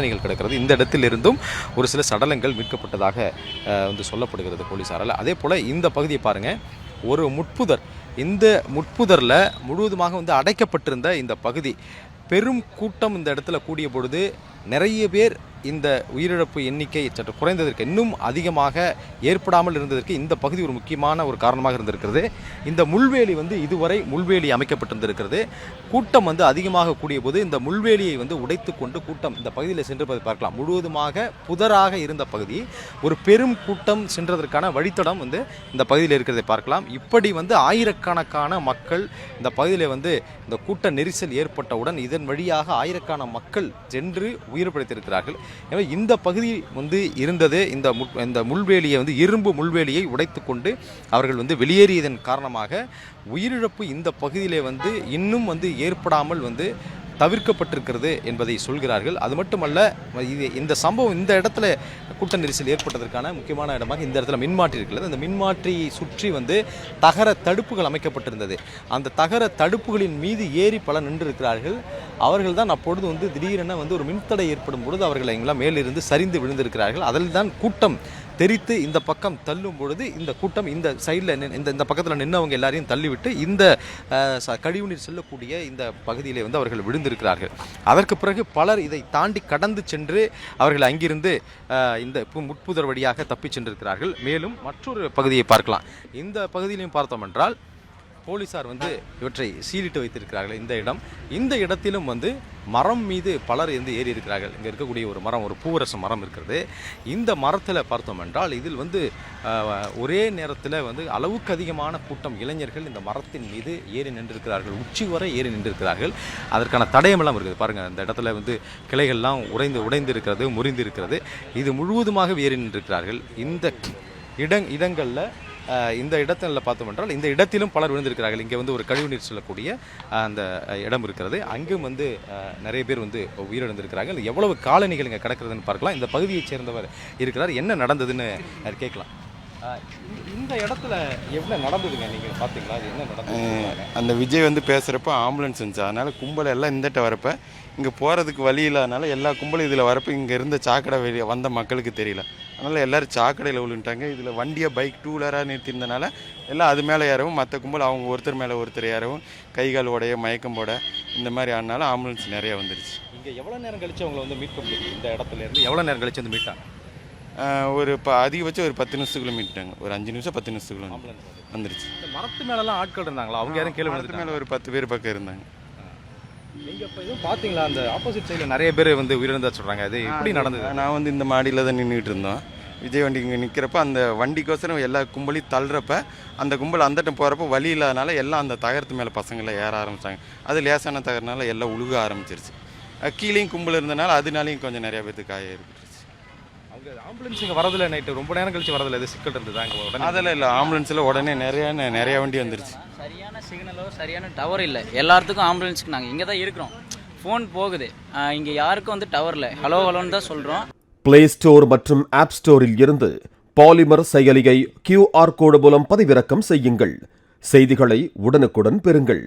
காலணிகள் கிடக்கிறது. இந்த இடத்திலிருந்தும் ஒரு சில சடலங்கள் மீட்கப்பட்டதாக வந்து சொல்லப்படுகிறது போலீஸாரால் அதே போல் இந்த பகுதியை பாருங்கள் ஒரு முட்புதர். இந்த முட்புதரில் முழுவதுமாக வந்து அடைக்கப்பட்டிருந்த இந்த பகுதி. பெரும் கூட்டம் இந்த இடத்துல கூடிய பொழுது நிறைய பேர் இந்த உயிரிழப்பு எண்ணிக்கை சற்று குறைந்ததற்கு இன்னும் அதிகமாக ஏற்படாமல் இருந்ததற்கு இந்த பகுதி ஒரு முக்கியமான ஒரு காரணமாக இருந்திருக்கிறது. இந்த முள்வேலி வந்து இதுவரை முள்வேலி அமைக்கப்பட்டிருந்திருக்கிறது. கூட்டம் வந்து அதிகமாக கூடிய போது இந்த முள்வேலியை வந்து உடைத்து கொண்டு கூட்டம் இந்த பகுதியில் சென்றிருப்பதை பார்க்கலாம். முழுவதுமாக புதராக இருந்த பகுதி ஒரு பெரும் கூட்டம் சென்றதற்கான வழித்தடம் வந்து இந்த பகுதியில் இருக்கிறதை பார்க்கலாம். இப்படி வந்து ஆயிரக்கணக்கான மக்கள் இந்த பகுதியில் வந்து இந்த கூட்ட நெரிசல் ஏற்பட்டவுடன் இதன் வழியாக ஆயிரக்கான மக்கள் சென்று உயிர் பிழைத்திருக்கிறார்கள். எனவே இந்த பகுதி வந்து இருந்தது. இந்த இந்த முள்வேலியை வந்து இரும்பு முள்வேலியை உடைத்து கொண்டு அவர்கள் வந்து வெளியேறியதன் காரணமாக உயிரிழப்பு இந்த பகுதியிலே வந்து இன்னும் வந்து ஏற்படாமல் வந்து தவிர்க்கப்பட்டிருக்கிறது என்பதை சொல்கிறார்கள். அது மட்டுமல்ல இது இந்த சம்பவம் இந்த இடத்துல கூட்ட நெரிசல் ஏற்பட்டதற்கான முக்கியமான இடமாக இந்த இடத்துல மின்மாற்றி இருக்கிறது அந்த மின்மாற்றியை சுற்றி வந்து தகர தடுப்புகள் அமைக்கப்பட்டிருந்தது. அந்த தகர தடுப்புகளின் மீது ஏறி பல நின்றிருக்கிறார்கள். அவர்கள் தான் அப்பொழுது வந்து திடீரென வந்து ஒரு மின்தடை ஏற்படும் பொழுது அவர்கள் எங்கெல்லாம் மேலிருந்து சரிந்து விழுந்திருக்கிறார்கள். அதில் தான் கூட்டம் தெரித்து இந்த பக்கம் தள்ளும் பொழுது இந்த கூட்டம் இந்த சைடில் இந்த இந்த பக்கத்தில் நின்றவங்க எல்லாரையும் தள்ளிவிட்டு இந்த ச- கழிவுநீர் செல்லக்கூடிய இந்த பகுதியிலே வந்து அவர்கள் விழுந்திருக்கிறார்கள். அதற்கு பிறகு பலர் இதை தாண்டி கடந்து சென்று அவர்கள் அங்கிருந்து இந்த பு- முட்புதர் வழியாக தப்பிச் சென்றிருக்கிறார்கள். மேலும் மற்றொரு பகுதியை பார்க்கலாம். இந்த பகுதியிலையும் பார்த்தோம் என்றால் போலீசார் வந்து இவற்றை சீலிட்டு வைத்திருக்கிறார்கள் இந்த இடம். இந்த இடத்திலும் வந்து மரம் மீது பலர் வந்து ஏறி இருக்கிறார்கள். இங்கே இருக்கக்கூடிய ஒரு மரம் ஒரு பூவரச மரம் இருக்கிறது. இந்த மரத்தில் பார்த்தோம் என்றால் இதில் வந்து ஒரே நேரத்தில் வந்து அளவுக்கு அதிகமான கூட்டம் இளைஞர்கள் இந்த மரத்தின் மீது ஏறி நின்றிருக்கிறார்கள். உச்சி வரை ஏறி நின்றிருக்கிறார்கள். அதற்கான தடயமெல்லாம் இருக்குது. பாருங்கள் அந்த இடத்துல வந்து கிளைகள்லாம் உடைந்து உடைந்து இருக்கிறது முறிந்து இருக்கிறது இது முழுவதுமாக ஏறி நின்றிருக்கிறார்கள். இந்த இடங் இடங்களில் இந்த இடத்தில் பார்த்தோம் என்றால் இந்த இடத்திலும் பலர் விழுந்திருக்கிறார்கள். இங்கே வந்து ஒரு கழிவுநீர் செல்லக்கூடிய அஹ், அந்த இடம் இருக்கிறது. அங்கும் வந்து நிறைய பேர் வந்து உயிரிழந்திருக்கிறார்கள். எவ்வளவு காலணிகள் இங்கே கிடக்கிறதுன்னு பார்க்கலாம். இந்த பகுதியைச் சேர்ந்தவர் இருக்கிறார். என்ன நடந்ததுன்னு கேட்கலாம். இந்த இடத்துல எவ்வளோ நடந்ததுங்க நீங்கள் பார்த்தீங்களா அது என்ன நடந்தது? அந்த விஜய் வந்து பேசுகிறப்ப ஆம்புலன்ஸ் இருந்துச்சு அதனால் கும்பல் எல்லாம் இந்தட்ட வரப்ப இங்கே போகிறதுக்கு வழி இல்லாதனால எல்லா கும்பலும் இதில் வரப்ப இங்கே இருந்த சாக்கடை வெளியே வந்த மக்களுக்கு தெரியல. அதனால் எல்லோரும் சாக்கடையில் விழுந்துட்டாங்க. இதில் வண்டியை பைக் டூ வீலராக நிறுத்தியிருந்தனால எல்லாம் அது மேலே ஏறவும் மற்ற கும்பல் அவங்க ஒருத்தர் மேலே ஒருத்தர் ஏறவும் கை கால் உடைய மயக்கம் போட இந்த மாதிரி ஆனால ஆம்புலன்ஸ் நிறைய வந்துருச்சு. இங்கே எவ்வளோ நேரம் கழிச்சு அவங்களை வந்து மீட்க முடியும் இந்த இடத்துல இருந்து எவ்வளோ நேரம் கழிச்சு வந்து மீட்டாங்க? ஒரு இப்போ அதிகபட்சம் ஒரு பத்து நிமிஷத்துக்குள்ள மீட்டாங்க ஒரு அஞ்சு நிமிஷம் பத்து நிமிஷத்துக்குள்ள. வந்துருச்சு. இந்த மரத்து மேலெல்லாம் ஆட்கள் இருந்தாங்களா? அவங்க யாரும் கேள்வி மரத்து மேலே ஒரு பத்து பேர் பக்கம் இருந்தாங்க. நீங்க இப்போ எதுவும் பார்த்தீங்களா அந்த ஆப்போசிட் சைடில் நிறைய பேர் வந்து உயிரிழந்தா சொல்றாங்க. அது எப்படி நடந்தது? நான் வந்து இந்த மாடியில் தான் நின்றுட்டு இருந்தோம். விஜய் வண்டி இங்கே நிற்கிறப்ப அந்த வண்டிக்கோசரம் எல்லா கும்பலையும் தள்ளுறப்ப அந்த கும்பல் அந்தட்டம் போகிறப்ப வழி இல்லாதனால எல்லாம் அந்த தகரத்து மேலே பசங்களை ஏற ஆரம்பிச்சாங்க. அது லேசான தகரனால எல்லாம் உழுக ஆரம்பிச்சிருச்சு. கீழேயும் கும்பல் இருந்தனால அதனாலையும் கொஞ்சம் நிறைய பேத்துக்கு காய ஏற்பட்டுருச்சு. அவங்க ஆம்புலன்ஸ் இங்கே வரதில்ல நைட்டு ரொம்ப நேரம் கழிச்சு வரதில்ல. எது சிக்கல் இருந்ததா இங்கே உடனே? அதெல்லாம் இல்லை. ஆம்புலன்ஸில் உடனே நிறைய நிறைய வண்டி வந்துருச்சு. சரியான சிக்னலோ சரியான டவர் இல்லை. எல்லாத்துக்கும் ஆம்புலன்ஸ்க்கு நாங்கள் இங்கே தான் இருக்கிறோம். ஃபோன் போகுது. இங்கே யாருக்கும் வந்து டவர் இல்லை. ஹலோ ஹலோன்னு தான் சொல்கிறோம் பிளே ஸ்டோர் மற்றும் ஆப் ஸ்டோரில் இருந்து பாலிமர் செயலியை கியூஆர் கோடு மூலம் பதிவிறக்கம் செய்யுங்கள். செய்திகளை உடனுக்குடன் பெறுங்கள்.